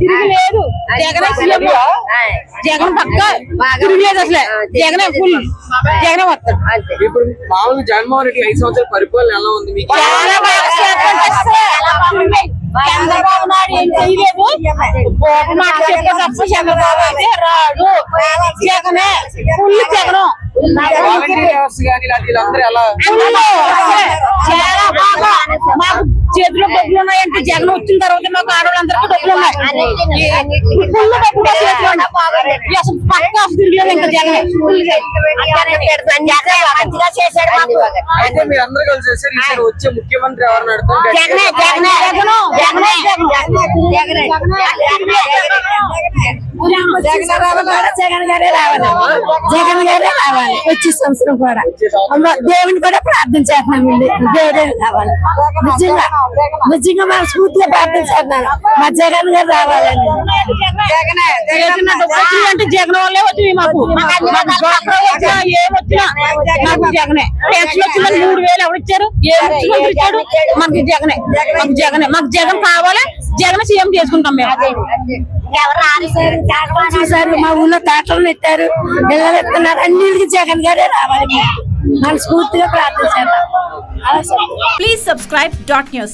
తిరగలేదు జగన్ సీఎం జగన్ పక్క తిరగలేదు అసలు. జగనే ఫుల్ జగనే వస్తాడు. ఇప్పుడు మామూలుగా జగన్మోహన్ రెడ్డి ఐదు సంవత్సరాల పరిపాలన ఎలా ఉంది మీకు. చంద్రబాబు నాయుడు ఏం చేయలేదు. మాట చెప్పే తప్ప చంద్రబాబు అయితే రాడు. జగనే ఫుల్ జగను. చాలా బాగా చేతిలో డబ్బులు ఉన్నాయంటే జగన్ వచ్చిన తర్వాత మాకు ఆడవాళ్ళందరికీ డబ్బులు ఉన్నాయి. ఫుల్. ఈ అసలు పక్క తిరగలేదు ఇంకా జగనే. మంచిగా చేశాడు అయితే మీరు అందరూ కలిసి చేశారు ఈసారి వచ్చే ముఖ్యమంత్రి ఎవరు నడతారు జగనే. జగనే జగను. జగనే జగనే. జగన్ గారే రావాలి. జగన్ గారే రావాలి వచ్చే సంవత్సరం కూడా. అమ్మ, దేవుని కూడా ప్రార్థన చేస్తున్నామండి దేవుడే రావాలి. నిజంగా నిజంగా మన స్ఫూర్తిగా ప్రార్థన చేస్తున్నాను. మా జగన్ గారు రావాలండి అంటే జగన్ వల్లే వచ్చింది మాకు. జగనే పెన్షన్ వచ్చిందని మూడు వేలు ఎవరు ఇచ్చారు? ఏ ముఖ్యమంత్రి ఇచ్చాడు? మనకి జగనే. మాకు జగనే. మాకు జగన్ కావాలి? జగన్ సీఎం చేసుకుంటాం మేము. చూసారు మా ఊళ్ళో తాటలు నెట్టారు. పిల్లలు ఎత్తున్నారు. అన్నిటికీ జగన్ గారే రావాలి. మనస్ఫూర్తిగా ప్రార్థన చేద్దాం. Please subscribe dot news.